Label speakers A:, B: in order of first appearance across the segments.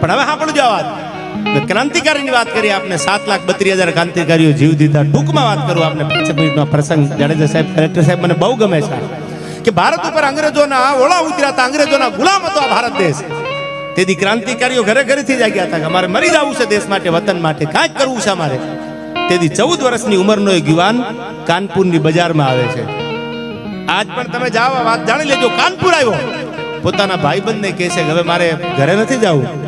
A: પણ હવે સાંભળજો આ વાત. ક્રાંતિકારીની વાત કરી, આપને સાત લાખ બત્રીસ હજાર ક્રાંતિકારીઓ જીવ દીધા. ટૂંકમાં વાત કરું, આપને પાંચ મિનિટનો પ્રસંગ જાડેજા સાહેબ, કલેક્ટર સાહેબ મને બહુ ગમે છે. કે ભારત ઉપર અંગ્રેજોના ઓળા ઉતર્યા અંગ્રેજોના ગુલામ હતો આ ભારત દેશ. તેથી ક્રાંતિકારીઓ ઘરે ઘરેથી જાગ્યા હતા કે અમારે મરી જવું છે દેશ માટે, વતન માટે કાંઈક કરવું છે અમારે. તેથી ચૌદ વર્ષની ઉંમરનો એક યુવાન કાનપુરની બજારમાં આવે છે. આજ પણ તમે જાઓ વાત જાણી લેજો. કાનપુર આવ્યો. પોતાના ભાઈબંધને કહે છે હવે મારે ઘરે નથી જવું.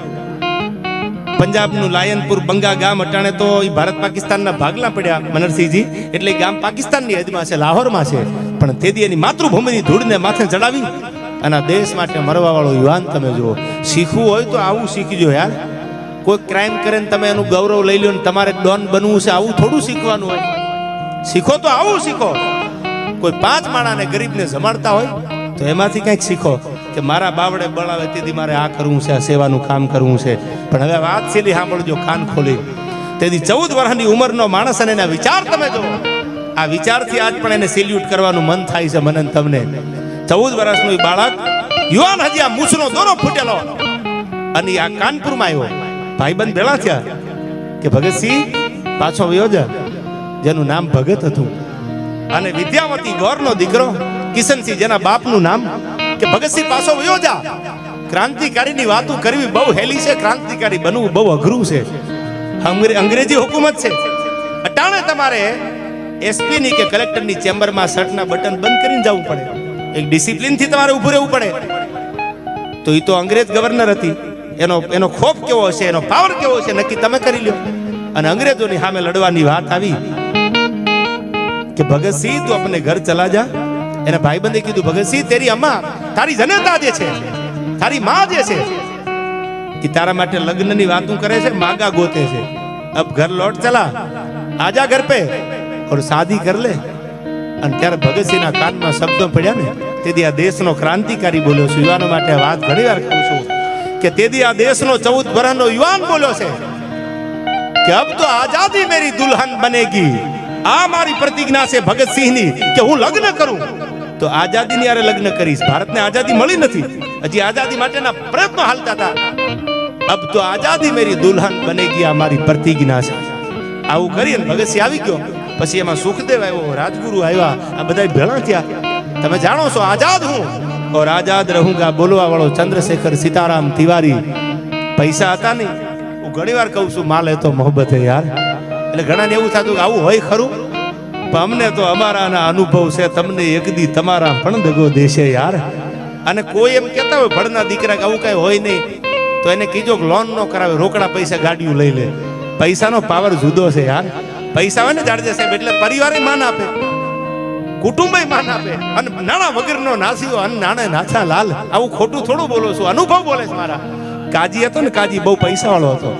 A: પંજાબનું લાયનપુર બંગા ગામ અટાણે તો એ ભારત પાકિસ્તાનના ભાગલા પડ્યા, મનરસિંહજી. એટલે ગામ પાકિસ્તાનની હદમાં છે, લાહોરમાં છે. પણ તેથી એની માતૃભૂમિની ધૂળને માથે ચડાવી અને દેશ માટે મરવા વાળો યુવાન તમે જુઓ. શીખવું હોય તો આવું શીખજો યાર. કોઈ ક્રાઇમ કરે ને તમે એનું ગૌરવ લઈ લો ને તમારે ડોન બનવું છે, આવું થોડું શીખવાનું હોય. શીખો તો આવું શીખો. કોઈ પાંચ માણાને ગરીબને જમાડતા હોય તો એમાંથી કંઈક શીખો. કે મારા બાવડે બળાવે, તેથી મારે આ કરવું છે, આ સેવાનું કામ કરવું છે. પણ હવે વાત સીધી સાંભળજો, કાન ખોલી. તેથી ચૌદ વર્ષની ઉંમરનો માણસ અને એના વિચાર તમે જો આ વિચારથી આજ પણ એને સેલ્યુટ કરવાનું મન થાય છે મને તમને. ચૌદ વર્ષનું બાળક, યુવાન હજી આ મૂછનો દોરો ફૂટેલો. અને આ કાનપુરમાં આવ્યો. ભાઈબંધ ભેળા થયા. કે ભગતસિંહ, પાછો વયો જેનું નામ ભગત હતું. અને વિદ્યાવતી ગોરનો દીકરો, કિશનસિંહ, જેના બાપનું નામ કે ભગતસિંહ પાછો વયો જા. ક્રાંતિકારીની વાતો કરવી બહુ હેલી છે. ક્રાંતિકારી બનવું બહુ અઘરું છે. અંગ્રેજી હુકુમત છે. અટાણે તમારે એસપી ની કે કલેક્ટરની ચેમ્બરમાં શર્ટ ના બટન બંધ કરીને જવું પડે. એક ડિસિપ્લિનથી તમારે ઊભું રહેવું પડે. તો એ તો અંગ્રેજ ગવર્નર હતી. એનો એનો ખોફ કેવો હશે? એનો પાવર કેવો હશે? નક્કી તમે કરી લ્યો. અને અંગ્રેજોની સામે લડવાની વાત આવી કે ભગતસિંહ તું આપણે ઘર ચલા જા. એના ભાઈબંધે કીધું ભગતસિંહ તેરી અમ્મા તારી જનતા જે છે, તારી માં જે છે, એ તારા માટે લગ્નની વાતું કરે છે, માગા ગોતે છે. અબ ઘર લોટ ચલા, આજા ઘર પે ઓર શાદી કર લે. અને ત્યારે ભગતસિંહના કાનમાં શબ્દો પડ્યા ને, તેથી આ દેશનો ક્રાંતિકારી બોલ્યો છું. યુવાનો માટે વાત ઘણી વાર કહું છું કે તેથી આ દેશનો ચૌદ વર્ષનો યુવાન બોલ્યો છે કે અબ તો આઝાદી મેરી દુલ્હન બનેગી. આ મારી પ્રતિજ્ઞા છે ભગતસિંહની કે હું લગ્ન કરું. તો આઝાદીની હારે લગ્ન કરીશ. ભારતને આઝાદી મળી નથી. હજી આઝાદી માટેના પ્રયત્નો હાલતા હતા. અબ તો આઝાદી મેરી દુલ્હન બનેગી આ મારી પ્રતિજ્ઞા છે. આવું કરીને ભગતસિંહ આવી ગયો. પછી એમાં સુખદેવ આવ્યો, રાજગુરુ આવ્યા, આ બધા ભેળા થયા. તમે જાણો છો, આઝાદ હું? ઓર આઝાદ રહુંગા બોલવા વાળો ચંદ્રશેખર સીતારામ તિવારી. પૈસા હતા નહીં. હું ઘણી વાર કહું છું, માલ એ તો મોહબ્બત યાર. એટલે ઘણાને એવું થતું કે આવું હોય ખરું? અમને તો અમારાના અનુભવ છે, તમને એક દી તમારા પણ દગો દેશે યાર. અને કોઈ એમ કહેતા હોય, ભણના દીકરા કે આવું કાંઈ હોય નહીં. તો એને કીજો કે લોન ન કરાવે, રોકડા પૈસા ગાડીઓ લઈ લે. પૈસાનો પાવર જુદો છે યાર. પૈસા હોય ને જાડજે સાહેબ, એટલે પરિવારે માન આપે. કુટુંબય માન આપે. અને નાણા વગરનો નાસીઓ અને નાણે નાછા લાલ. આવું ખોટું થોડું બોલો છું. અનુભવ બોલે છે મારા. કાજી હતો ને, કાજી બહુ પૈસા વાળો હતો.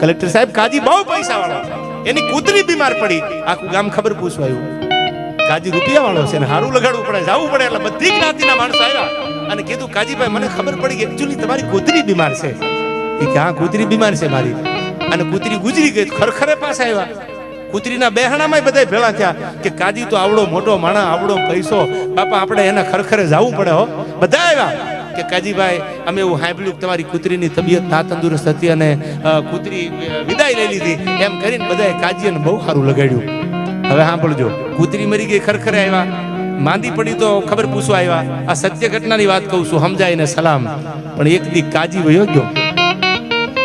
A: કલેક્ટર સાહેબ, કાજી બહુ પૈસા વાળો હતો. એની કૂતરી બીમાર પડી. આખું ગામ ખબર પૂછવા આવ્યું. કાજી રૂપિયા વાળો છે ને હારું લગાડવું પડે, જવું પડે એટલે બધી જ્ઞાતિના માણસો આવ્યા અને કીધું, કાજીભાઈ, મને ખબર પડી કે એકચ્યુઅલી તમારી કૂતરી બીમાર છે. એ કે, હા, કૂતરી બીમાર છે મારી. અને કૂતરી ગુજરી ગઈ, ખરખરે પાસે આવ્યા. કૂતરીના બેહણામાં બધા ભેળા થયા કે, કાજી, તો આવડો મોટો માણા, આવડો પૈસો. બાપા, આપણે એના ખરખરે જવું પડે હો. બધા આવ્યા. કે કાજીભાઈ, અમે એવું સાંભળ્યું તમારી કૂતરીની તબિયત ના તંદુરસ્ત હતી અને કૂતરી વિદાય લઈ લીધી. એમ કરીને બધાએ કાજીને બહુ સારું લગાડ્યું. હવે સાંભળજો. કૂતરી મરી ગઈ, ખરખરે આવ્યા. માંદી પડી તો ખબર પૂછવા આવ્યા. આ સત્ય ઘટનાની વાત કહું છું, સમજાય સલામ. પણ એક દી કાજી વયો ગયો.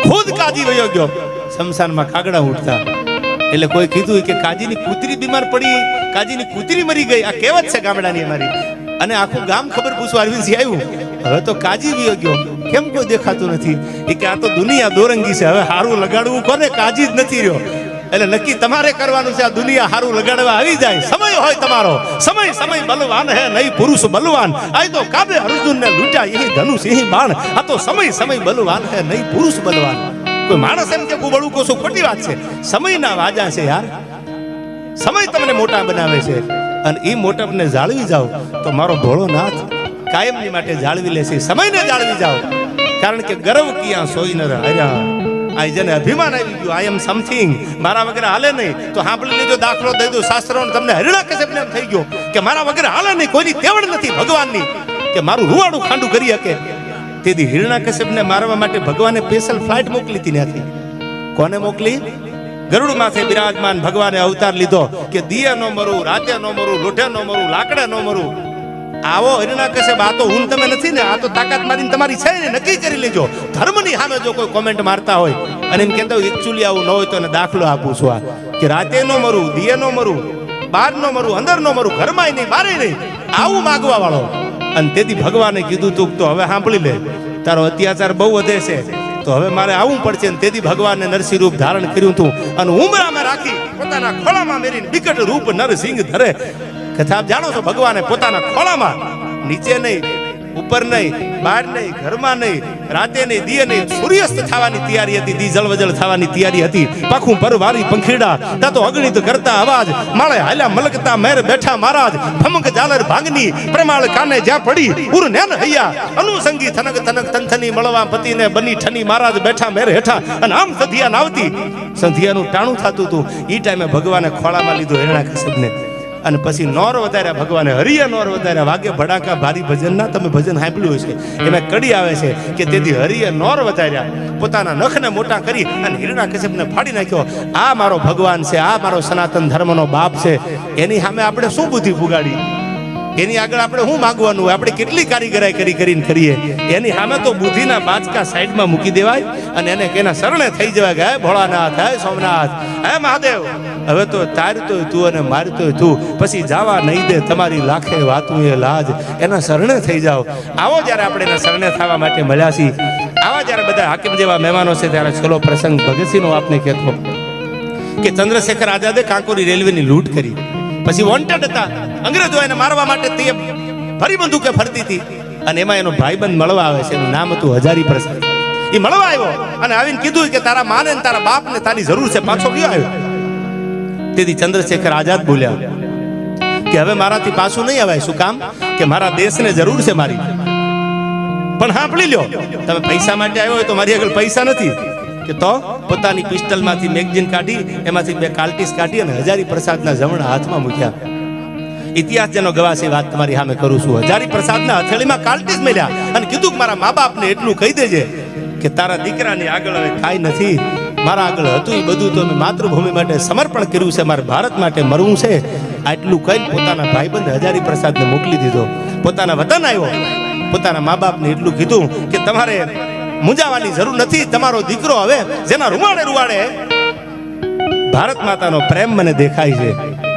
A: ખુદ કાજી વયો ગયો. શમશાનમાં કાગડા ઉઠતા એટલે કોઈ કીધું કે કાજીની કૂતરી બીમાર પડી, કાજીની કૂતરી મરી ગઈ. આ કહેવત છે ગામડાની અમારી. અને આખું ગામ ખબર પૂછવા અરવિંદસિંહ આવ્યું. હવે તો કાજી ગયો ગયો. કેમ કોઈ દેખાતું નથી? એ કે આ તો દુનિયા દોરંગી છે. હવે હારું લગાડવું કોને? કાજી જ નથી રહ્યો. એટલે નક્કી તમારે કરવાનું છે આ દુનિયા હારું લગાડવા આવી જાય. સમય હોય તમારો. સમય સમય બલવાન હે નહીં પુરુષ બલવાન. આ તો કાબે અર્જુન ને લૂંટા અહીં ધનુષ અહીં બાણ. આ તો સમય સમય બલવાન હે નહીં પુરુષ બલવાન. કોઈ માણસ એમ કે બળું કોશું ખોટી વાત છે. સમયના વાજા છે યાર. સમય તમને મોટા બનાવે છે. અને એ મોટપને જાળવી જાઓ તો મારો ભોળો નાથ કાયમની માટે જાળવી લેશે. સમયને જાળવી જાઓ. કારણ કે ગર્વ ક્યાં સોઈ ન રહ્યા આ જેને અભિમાન આવી ગયું આઈ એમ સમથિંગ મારા વગર હાલે નહીં. તો સાંભળી લીધો દાખલો દઈ દો શાસ્ત્રો તમને હરિણા કશ્યપ એમ થઈ ગયો કે મારા વગર હાલે નહીં. કોઈની તેવડ નથી ભગવાનની. કે મારું રૂવાડું ખાંડું કરી શકે. તેથી હિરણા કશ્યપને મારવા માટે ભગવાને સ્પેશિયલ ફ્લાઇટ મોકલી હતી ત્યાંથી. કોને મોકલી? ગરુડ માથે બિરાજમાન ભગવાને અવતાર લીધો કે દિયા નો મરું, રાતે નો મરું, લોઢે નો મરું, લાકડે નો મરું. આવો હરિણા કહેશે આ તો હું તમે નથી ને, આ તો તાકાત મારીને તમારી છે ને, નક્કી કરી લેજો. ધર્મની સામે જો કોઈ કોમેન્ટ મારતા હોય અને એમ કહેતા હોય એકચ્યુઅલી આવું ન હોય તો એને દાખલો આપું છું આ. કે રાતે નો મરું, દિયે નો મરું બહાર નો મરું, અંદર નો મરું ઘરમાં નહીં, બારે નહીં, આવું માગવા વાળો. અને તેથી ભગવાને કીધું તું તો હવે સાંભળી લે. તારો અત્યાચાર બહુ વધે છે. તો હવે મારે આવવું પડશે ને તેથી ભગવાનને નરસિંહ રૂપ ધારણ કર્યું હતું અને ઉમરામાં રાખી પોતાના ખોળામાં મેરીને વિકટ રૂપ નરસિંહ ધરે. કથા આપ જાણો છો? ભગવાને પોતાના ખોળામાં નીચે નહીં, ઉપર નહીં, બહાર નહીં, ઘરમાં નહીં, રાતે નહીં, દિયે નહીં, સૂર્યાસ્ત થવાની તૈયારી હતી, દી જળવજળ થવાની તૈયારી હતી. પાખું પરવારી પંખીડા, તા તો અગણિત કરતા અવાજ. માળે હાલ્યા મલકતા મેર બેઠા મહારાજ. ભમક જાલર ભાંગની પ્રમાળ કાને જ્યાં પડી? ઉર નેન હૈયા. અનુસંગી થનક થનક તનથની મળવા પતિને બની ઠની મહારાજ બેઠા મેર હેઠા. અને આમ સંધિયા નાવતી. સંધિયાનું ટાણું થતું હતું ઈ ટાઈમે ભગવાને ખોળામાં લીધું હેરણા કશ્યપને અને પછી નોર વધાર્યા, ભગવાને હરિય નોર વધાર્યા, વાગે ભડાકા, ભારી ભજનના તમે ભજન સાંભળ્યું છે એમાં કડી આવે છે કે તેથી હરિએ નોર વધાર્યા. પોતાના નખને મોટા કરી અને હિરણા કશ્યપને ફાડી નાખ્યો. આ મારો ભગવાન છે, આ મારો સનાતન ધર્મનો બાપ છે. એની સામે આપણે શું બુદ્ધિ પુગાડી એની આગળ આપણે શું માગવાનું? હોય આપણે કેટલી કારીગરાઈ કરી કરીને કરીએ એની સામે તો બુદ્ધિના બાચકા સાઈડમાં મૂકી દેવાય અને એને કેના શરણે થઈ જવાય કે, હે ભોળાનાથ, હે સોમનાથ, હે મહાદેવ હવે તો તારતો તું અને મારતો તું પછી જાવા નહીં દે, તમારી લાખે વાતું એ લાજ. એના શરણે થઈ જાઓ. આવો જ્યારે આપણે એના શરણે થવા માટે મળ્યા છીએ. આવા જ્યારે બધા હાકીમ જેવા મહેમાનો છે, ત્યારે છેલ્લો પ્રસંગ ભગતસિંહનો આપને કહેતો. કે ચંદ્રશેખર આઝાદે કાંકોરી રેલવેની લૂંટ કરી. પછી વોન્ટેડ હતા. અંગ્રેજો એને મારવા માટે તે ફરી બંદૂકે ફરતી હતી. અને એમાં એનો ભાઈબંધ મળવા આવે છે, એનું નામ હતું હજારી પ્રસાદ. એ મળવા આવ્યો અને આવીને કીધું કે તારા માને તારા તારા બાપને તારી જરૂર છે. પાછો કયો આવ્યો? તેથી ચંદ્રશેખર આઝાદ બોલ્યા કે હવે મારાથી પાછું નહીં અવાય, શું કામ? કે મારા દેશને જરૂર છે મારી. પણ સાંભળી લ્યો, તમે પૈસા માટે આવ્યો હોય તો મારી આગળ પૈસા નથી. કે તો પોતાની પિસ્ટલમાંથી મેગઝીન કાઢી, એમાંથી બે કાલ્ટીસ કાઢી અને હજારી પ્રસાદના જમણા હાથમાં મૂક્યા. ઇતિહાસ જેનો ગવાહ છે વાત તમારી સામે કરું છું. હજારી પ્રસાદના હથેળીમાં કાલ્ટીસ મળ્યા અને કીધું કે મારા મા બાપને એટલું કહી દેજે કે તારા દીકરાની આગળ હવે ખાઈ નથી. મારા આગળ હતું, એ બધું તો માતૃભૂમિ માટે સમર્પણ કર્યું છે, મારે ભારત માટે મરવું છે. આટલું કહીને પોતાના ભાઈબંધ હજારી પ્રસાદને મોકલી દીધો. પોતાના વતન આવ્યો. પોતાના મા બાપને એટલું કીધું કે તમારે મુંજાવાની જરૂર નથી, તમારો દીકરો હવે જેના રૂવાડે રૂવાડે ભારત માતાનો પ્રેમ મને દેખાય છે.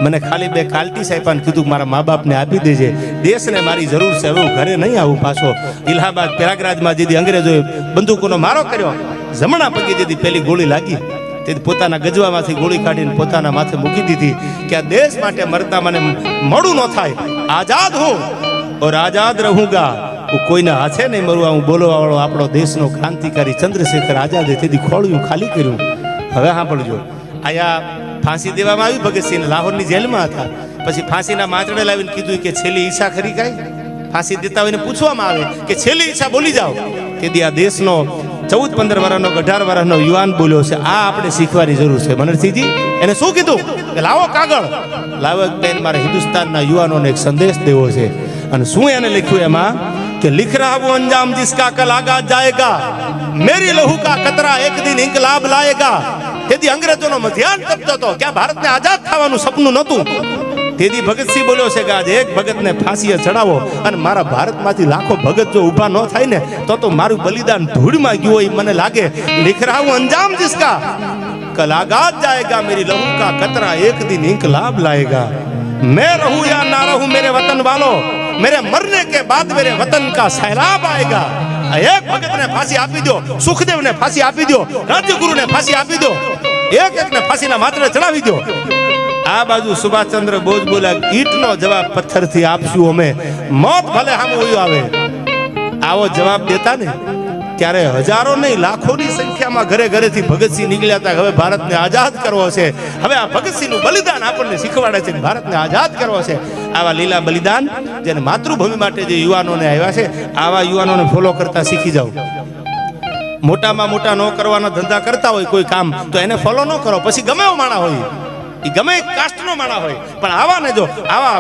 A: મને ખાલી બે કાલટી સાહેબાને કીધું મારા મા બાપને આપી દેજે. દેશને મારી જરૂર છે, હવે હું ઘરે નહીં આવું પાછો. ઇલાહાબાદ, પ્રયાગરાજમાં જેથી અંગ્રેજોએ બંદૂકોનો મારો કર્યો. જમણા પગે જેથી પેલી ગોળી લાગી, તેથી પોતાના ગજવામાંથી ગોળી કાઢીને પોતાના માથે મૂકી દીધી કે આ દેશ માટે મરતા મને મળું ન થાય. આઝાદ હું ઓર આઝાદ રહુંગા. હું કોઈના હાથે નહીં મરવા, હું બોલવા વાળો આપણો દેશનો ક્રાંતિકારી ચંદ્રશેખર આઝાદે તેથી ખોળ્યું ખાલી કર્યું. હવે સાંભળજો. આયા ફાંસી દેવામાં આવી ભગતસિંહ લાહોરની જેલમાં હતા. પછી ફાંસીના માચડે લાવીને કીધું કે છેલ્લી ઈચ્છા ખરી કાંઈ? ફાંસી દેતા હોય પૂછવામાં આવે કે છેલ્લી ઈચ્છા બોલી જાઓ. તેથી આ દેશનો ચૌદ પંદર વર્ષનો અઢાર વર્ષનો યુવાન બોલ્યો છે, આ આપણે શીખવાની જરૂર છે. મનરસિંહજી એને શું કીધું? કે લાવો કાગળ. લાવો બેન મારે હિન્દુસ્તાનના યુવાનોને એક સંદેશ દેવો છે. અને શું એને લખ્યું એમાં? કે લિખ રહા વો અંજામ જિસકા કલ આગા જાયેગા, મેરી લહુ કા કતરા એક દિન ઇન્કલાબ લાયેગા. તેથી અંગ્રેજોનો મધ્યાન તપતો હતો ક્યાં ભારતને આઝાદ થવાનું સપનું નહોતું? તેથી ભગતસિંહ બોલ્યો છે કે આજે એક ભગતને ફાંસીએ ચડાવો અને મારા ભારતમાંથી લાખો ભગત જો ઊભા ન થાય ને તો તો મારું બલિદાન ધૂળમાં ગયું હોય મને લાગે लिख रहा हूं अंजाम जिसका कल आगाज जाएगा मेरी लहू का कतरा एक दिन इंकलाब लाएगा मैं रहूं या ना रहूं मेरे वतन वालों मेरे मरने के बाद मेरे वतन का सैलाब आएगा આ એક ભગતને ફાંસી આપી દો સુખદેવને ફાંસી આપી દો રાજ્યગુરુને ફાંસી આપી દો એક એકને ફાંસીના માત્ર ચડાવી દો આ બાજુ સુભાષચંદ્ર બોઝ બોલ્યા, ઈટનો જવાબ પથ્થરથી આપશું અમે. મોત ભલે સામે હોયું આવે. આવો જવાબ દેતા ને, ત્યારે હજારો નહીં, લાખોની સંખ્યામાં ઘરે ઘરેથી ભગતસિંહ નીકળ્યા હતા હવે ભારતને આઝાદ કરવો છે. હવે આ ભગતસિંહનું બલિદાન આપણને શીખવાડે છે ભારતને આઝાદ કરવો છે. આવા લીલા બલિદાન જેને માતૃભૂમિ માટે જે યુવાનોને આવ્યા છે, આવા યુવાનોને ફોલો કરતા શીખી જાઓ. મોટામાં મોટા ન કરવાના ધંધા કરતા હોય કોઈ કામ, તો એને ફોલો ન કરો, પછી ગમે એવો માણા હોય. એ ગમે કાસ્ટનો માણા હોય. પણ આવા ને જો આવા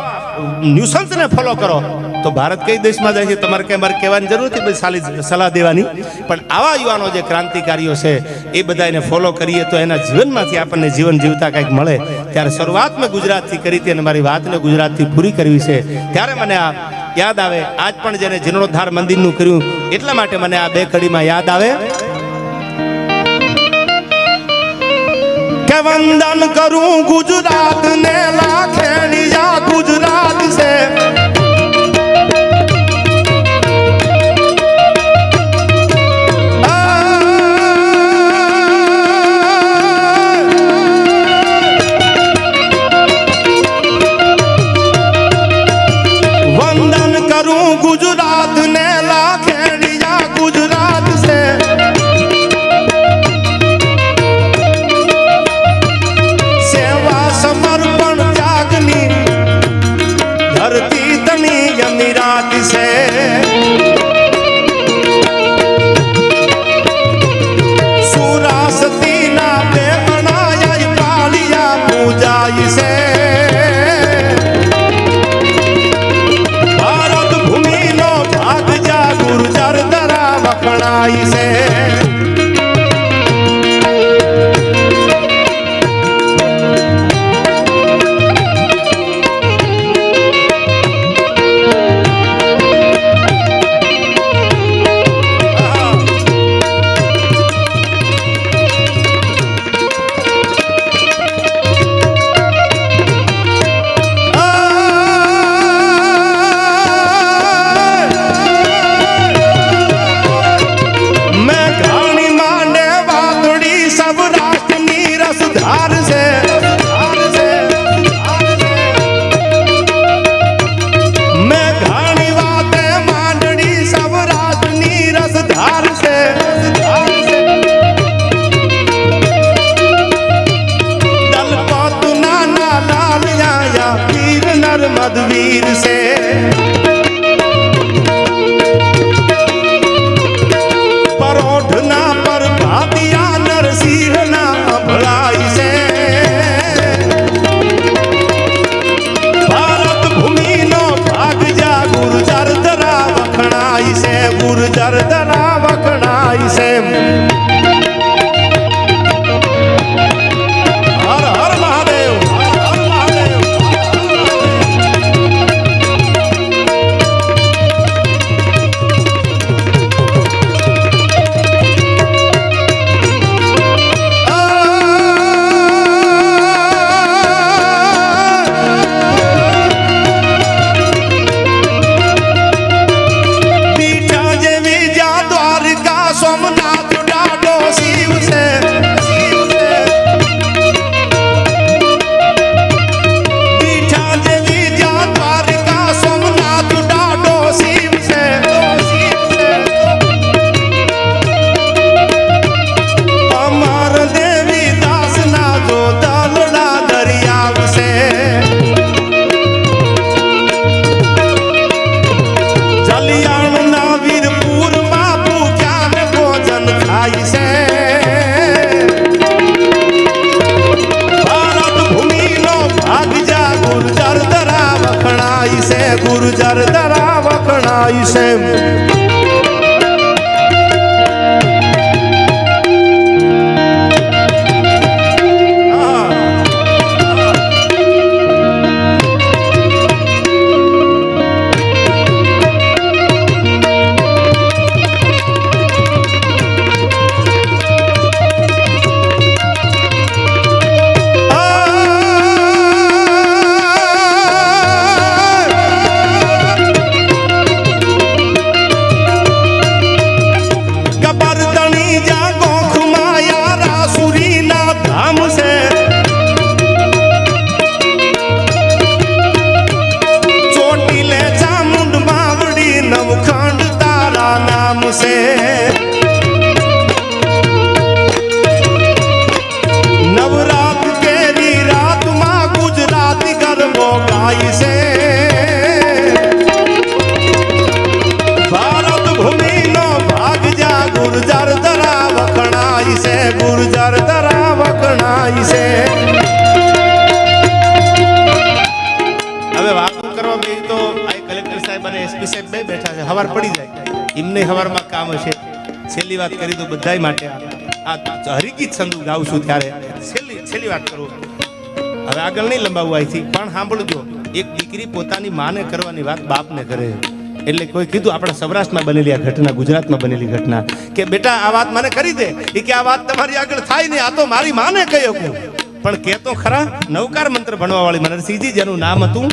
A: ન્યુસન્સને ફોલો કરો, તો ભારત કઈ દેશમાં જાય છે તમારે કંઈ મારે કહેવાની જરૂર નથી બધી સાલી સલાહ દેવાની. પણ આવા યુવાનો જે ક્રાંતિકારીઓ છે, એ બધા એને ફોલો કરીએ તો એના જીવનમાંથી આપણને જીવન જીવતા કંઈક મળે. ત્યારે શરૂઆત મેં ગુજરાતથી કરી હતી અને મારી વાતને ગુજરાતથી પૂરી કરવી છે. ત્યારે મને આ યાદ આવે, આજ પણ જેને જીર્ણોદ્ધાર મંદિરનું કર્યું, એટલા માટે મને આ બે કડીમાં યાદ આવે. કે વંદન કરું ગુજરાત ને લાખેણિયા ગુજરાત છે. ગુર્જર દરા વખણાય છે વાત કરી તો બધાય માટે આ હરિગીત સંદુ ગાઉં છું ત્યારે છેલ્લી છેલ્લી વાત કરું. હવે આગળ નહીં લંબાવું અહીંથી, પણ સાંભળજો, એક દીકરી પોતાની માને કરવાની વાત બાપને કરે. એટલે કોઈ કીધું, આપણા સૌરાષ્ટ્રમાં બનેલી આ ઘટના, ગુજરાતમાં બનેલી ઘટના. કે, બેટા, આ વાત મને કરી દે. એ કે, આ વાત તમારી આગળ થાય ને આ તો મારી માને કહી શકું પણ કે તો ખરા નવકાર મંત્ર ભણવા વાળી મનરસિંહજી, જેનું નામ હતું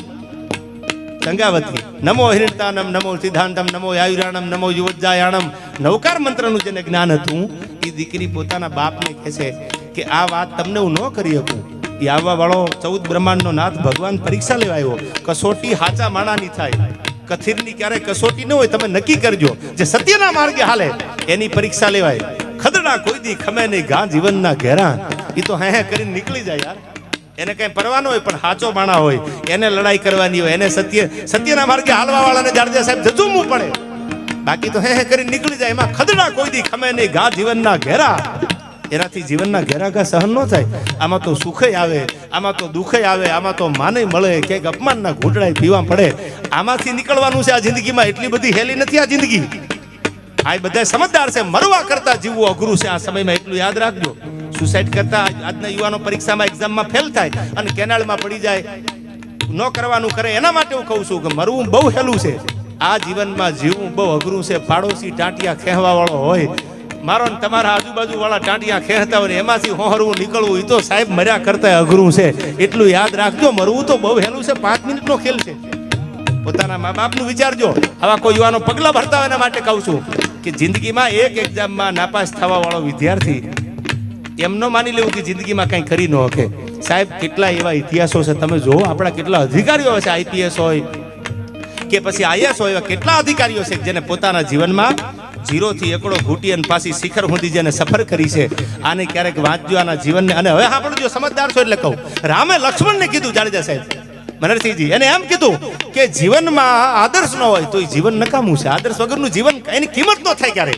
A: ગંગાવતી. નમો હિરણતાનમ, નમો સિદ્ધાંતમ, નમો આયુરાણમ નમો યુવજાયાણમ નવકાર મંત્રનું જેને જ્ઞાન હતું, એ દીકરી પોતાના બાપને કહે છે કે, આ વાત તમને હું ન કરી શકું. એ આવવા વાળો ચૌદ બ્રહ્માંડનો નાથ ભગવાન પરીક્ષા લેવા આવ્યો. કસોટી હાચા માણાની થાય. કથિરની ક્યારેય કસોટી ન હોય, તમે નક્કી કરજો. જે સત્યના માર્ગે હાલે, એની પરીક્ષા લેવાય. ખદડા કોઈ દી ખમે નહીં, ઘા જીવનના ઘેરા એ તો હે હે કરીને નીકળી જાય યાર. એને કઈ પડવાનો હોય, પણ સાચો માણા હોય. એને લડાઈ કરવાની હોય, એને સત્ય, સત્યના માર્ગે હાલવા વાળાને જાડજા સાહેબ જજુમવું પડે. બાકી તો હે હે કરીને નીકળી જાય, એમાં ખદડા કોઈ દી ખમે નહીં, ઘા જીવનના ઘેરા. એનાથી જીવનના ઘેરા ઘા સહન ન થાય. આમાં તો સુખે આવે, આમાં તો દુઃખે આવે, આમાં તો માને મળે, ક્યાંક અપમાનના ઘૂંટડાય પીવા પડે. આમાંથી નીકળવાનું છે આ જિંદગીમાં, એટલી બધી હેલી નથી આ જિંદગી. આ બધા સમજદાર છે, મરવા કરતા જીવવું અઘરું છે. આ સમયમાં એટલું યાદ રાખજો. સુસાઇડ કરતા આજના યુવાનો પરીક્ષામાં એક્ઝામમાં ફેલ થાય અને કેનાલમાં પડી જાય. ન કરવાનું કરે એના માટે હું કહું છું કે મરવું બહુ હેલું છે. આ જીવનમાં જીવવું બહુ અઘરું છે. પાડોશી ટાંટિયા ખેંચવા વાળો હોય. મારો ને તમારા આજુબાજુ વાળા ટાંટિયા ખેહતા હોય એમાંથી હોહરવું, નીકળવું એ તો સાહેબ મર્યા કરતા અઘરું છે. એટલું યાદ રાખજો, મરવું તો બહુ હેલું છે. પાંચ મિનિટનો ખેલ છે. પોતાના મા બાપનું વિચારજો. આવા કોઈ યુવાનો પગલા ભરતા હોય એના માટે કહું છું. કે જિંદગીમાં એક એક્ઝામમાં નાપાસ થવા વાળો વિદ્યાર્થી, એમનો માની લેવું કે જિંદગીમાં કંઈ કરી ન શકે. સાહેબ, કેટલા એવા ઇતિહાસો છે? તમે જુઓ આપણા કેટલા અધિકારીઓ છે, આઈપીએસ હોય કે પછી આઈએસ હોય, એવા કેટલા અધિકારીઓ છે જેને પોતાના જીવનમાં જીરોથી એકડો ઘૂંટી અને પાછી શિખર સુધી જેને સફર કરી છે, આને ક્યારેક વાંચજો આના જીવનને. અને હવે સાંભળજો, સમજદાર છો એટલે કહું. રામે લક્ષ્મણને કીધું, જાડેજા સાહેબ. મનરસિંહજી, એને એમ કીધું કે જીવનમાં આદર્શ ન હોય તો એ જીવન નકામું છે. આદર્શ વગરનું જીવન એની કિંમત ન થાય ક્યારે?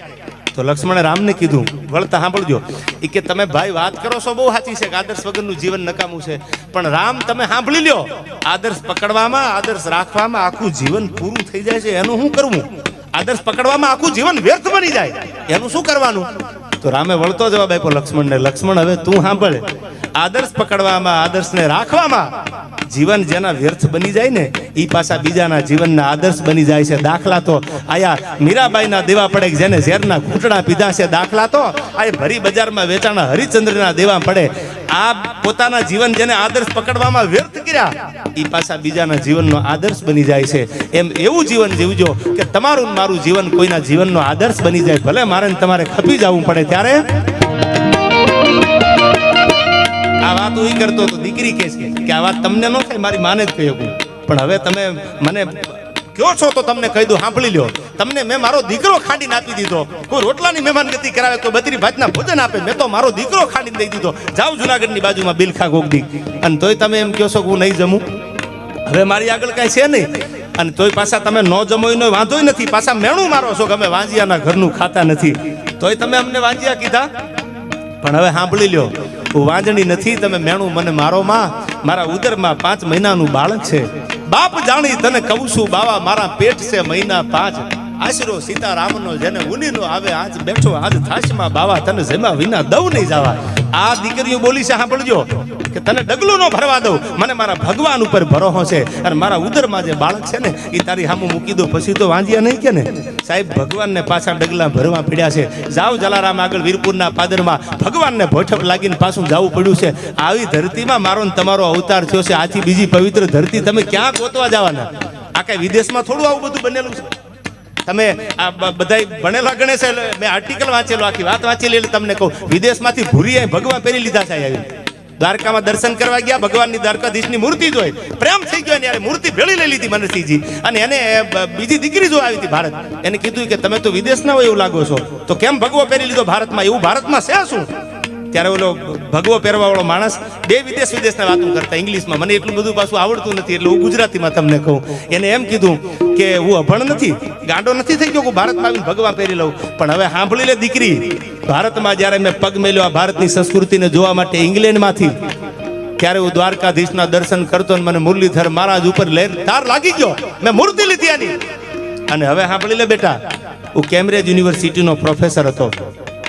A: તો લક્ષ્મણે રામને કીધું, વળતા સાંભળજો એ કે તમે ભાઈ વાત કરો છો બહુ સાચી છે કે આદર્શ વગરનું જીવન નકામું છે. પણ રામ તમે સાંભળી લ્યો, આદર્શ પકડવામાં, આદર્શ રાખવામાં આખું જીવન પૂરું થઈ જાય છે. એનું શું કરવું? આદર્શ પકડવામાં આખું જીવન વ્યર્થ બની જાય. એનું શું કરવાનું? તો રામે વળતો જવાબ આપ્યો લક્ષ્મણને, લક્ષ્મણ, હવે તું સાંભળે આદર્શ પકડવામાં, આદર્શને રાખવામાં જીવન જેના વ્યર્થ બની જાય ને એ પાછા બીજાના જીવનના આદર્શ બની જાય છે. દાખલા તો આયા મીરાબાઈના દેવા પડે જેને ઝેરના ઘૂંટણા પીધા છે દાખલા તો, આ ભરી બજારમાં વેચાણા હરિચંદ્રના દેવા પડે. આ પોતાના જીવન જેને આદર્શ પકડવામાં વ્યર્થ કર્યા એ પાછા બીજાના જીવનનો આદર્શ બની જાય છે. એમ એવું જીવન જીવજો કે તમારું મારું જીવન કોઈના જીવનનો આદર્શ બની જાય. ભલે મારે તમારે ખપી જવું પડે ત્યારે આ વાત હું કરતો તો દીકરી કહે છે કે આ વાત તમને ન થાય, મારી માને જ કહ્યું પણ હવે તમે મને કયો છો તો તમને કહી દઉં, સાંભળી લ્યો. તમને મેં મારો દીકરો ખાંડીને આપી દીધો. કોઈ રોટલાની મહેમાનગતિ કરાવે, કોઈ બત્રી ભાતના ભોજન આપે. મેં તો મારો દીકરો ખાંડીને દઈ દીધો. જાઓ જુનાગઢની બાજુમાં બિલખા ગોગદી અને તોય તમે એમ કહો છો કે હું નહીં જમું. હવે મારી આગળ કાંઈ છે નહીં. અને તોય પાછા તમે ન જમો એનો વાંધોય નથી. પાછા મેણું મારો છો કે અમે વાંજિયાના ઘરનું ખાતા નથી. તોય તમે અમને વાંજિયા કીધા? પણ હવે સાંભળી લ્યો. વાંજણી નથી, તમે મેણું મને મારો માં. મારા ઉદરમાં પાંચ મહિનાનું બાળક છે. બાપ જાણી તને કહું છું, બાવા, મારા પેટ છે મહિના પાંચ. આશરો સીતારામનો, જેને ઉનીનો આવે, આજ બેઠો, આજ થાશમાં બાવા, તને જેમાં વિના દઉં નહીં જવા આ દીકરીઓ બોલી છે, સાંભળજો, કે તને ડગલું ન ભરવા દઉં, મને મારા ભગવાન ઉપર ભરોહો છે. અને મારા ઉદરમાં જે બાળક છે ને એ તારી સામું મૂકી દો, પછી તો વાંધ્યા નહીં કે ને? સાહેબ, ભગવાનને પાછા ડગલા ભરવા પડ્યા છે. જાઓ જલારામ આગળ વીરપુરના પાદરમાં. ભગવાનને ભોઠપ લાગીને પાછું જવું પડ્યું છે. આવી ધરતીમાં મારો ને તમારો અવતાર થયો છે. આથી બીજી પવિત્ર ધરતી તમે ક્યાં ગોતવા જવાના? આ કઈ વિદેશમાં થોડું આવું બધું બનેલું છે? તમે આ બ- બધાય ભણેલા ગણે છે મેં આર્ટિકલ વાંચેલો, આખી વાત વાંચેલી એટલે તમને કહું, વિદેશમાંથી ભૂરી આઈ ભગવાન પહેરી લીધા છે આવી દ્વારકામાં દર્શન કરવા ગયા, ભગવાનની દ્વારકાધીશની મૂર્તિ જોઈ. પ્રેમ થઈ ગયો ત્યારે મૂર્તિ ભેળી લઈ લીધી મનસીજી અને એને બીજી દીકરી જો આવી હતી ભારત. એને કીધું કે તમે તો વિદેશના હોય એવું લાગો છો. તો કેમ ભગવો પહેરી લીધો ભારતમાં? એવું ભારતમાં છે શું? ત્યારે ઓલો ભગવો પહેરવા વાળો માણસ બે વિદેશ વિદેશના વાતો કરતા ઇંગ્લિશમાં. મને એટલું બધું પાછું આવડતું નથી, એટલે હું ગુજરાતીમાં તમને કહું. એને એમ કીધું કે હું અભણ નથી, ગાંડો નથી થઈ ગયો હું ભારતમાં આવીને ભગવા પહેરી લઉં. પણ હવે સાંભળી લે દીકરી, ભારતમાં જ્યારે મેં પગ મેલ્યો આ ભારતની સંસ્કૃતિને જોવા માટે ઇંગ્લેન્ડમાંથી, ત્યારે હું દ્વારકાધીશના દર્શન કરતો ને મને મુરલીધર મહારાજ ઉપર લેર તાર લાગી ગયો. મેં મૂર્તિ લીધી એની અને હવે સાંભળી લે બેટા, હું કેમ્બ્રિજ યુનિવર્સિટીનો પ્રોફેસર હતો.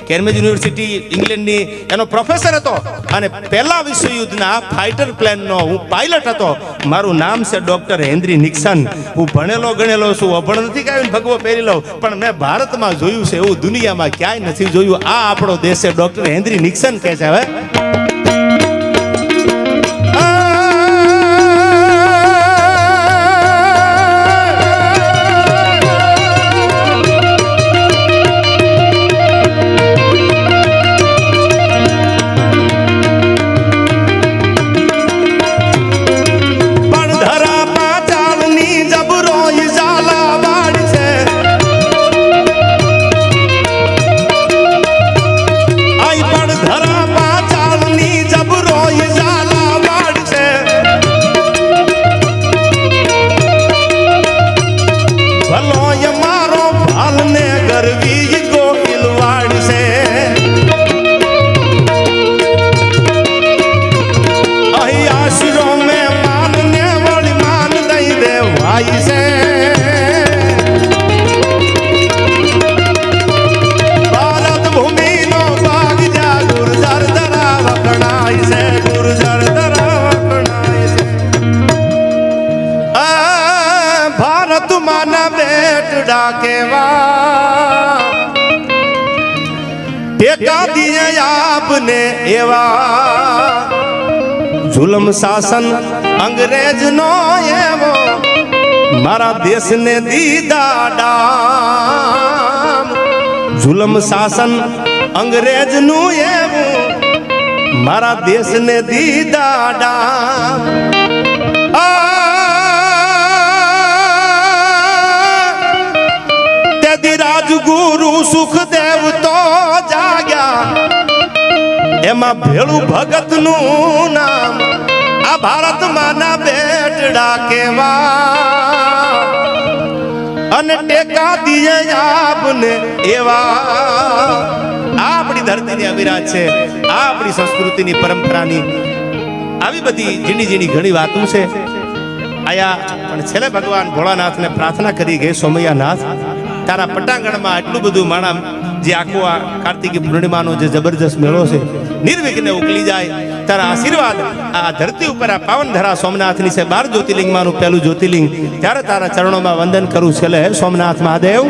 A: કેમ્બ્રિજ યુનિવર્સિટી ઇંગ્લેન્ડની એનો પ્રોફેસર હતો. અને પહેલા વિશ્વયુદ્ધના ફાઇટર પ્લેનનો હું પાયલટ હતો. મારું નામ છે ડૉક્ટર હેનરી નિક્સન. હું ભણેલો ગણેલો છું. અભણ નથી કાંઈ ભગવો પહેરી લઉં. પણ મેં ભારતમાં જોયું છે એવું દુનિયામાં ક્યાંય નથી જોયું. આ આપણો દેશ છે ડૉક્ટર હેન્દ્રી નિક્સન કહે છે હવે. માના બેટડા કેવા ટેકા દિયે આપને એવા. જુલમ શાસન અંગ્રેજનો એવો, મારા દેશને દીધા ડામ. જુલમ શાસન અંગ્રેજનું એવું, મારા દેશને દીધા ડામ. રાજગુરુ સુખદેવ તો જાગ્યા. એમાં ભેળું ભગતનું નામ આ ભારતમાં ના બેટડા કેવા અને ટેકા દીએ આપને એવા. આપણી ધરતીની અવિરાજ છે, આપણી સંસ્કૃતિની પરંપરાની. આવી બધી ઝીણી ઝીણી ઘણી વાતો છે. આયા, પણ છેલ્લે ભગવાન ભોળાનાથને પ્રાર્થના કરી ગઈ સોમૈયાનાથ તારા પટાંગણમાં એટલું બધું માણા જે આખો આ કાર્તિકી પૂર્ણિમાનો જે જબરજસ્ત મેળો છે, નિર્વિઘ્ને ઉકલી જાય. તારા આશીર્વાદ આ ધરતી ઉપર આ પાવન ધરા સોમનાથની છે, બાર જ્યોતિર્લિંગમાંનું પહેલું જ્યોતિર્લિંગ. ત્યારે તારા ચરણોમાં વંદન કરું છેલ્લે સોમનાથ મહાદેવ.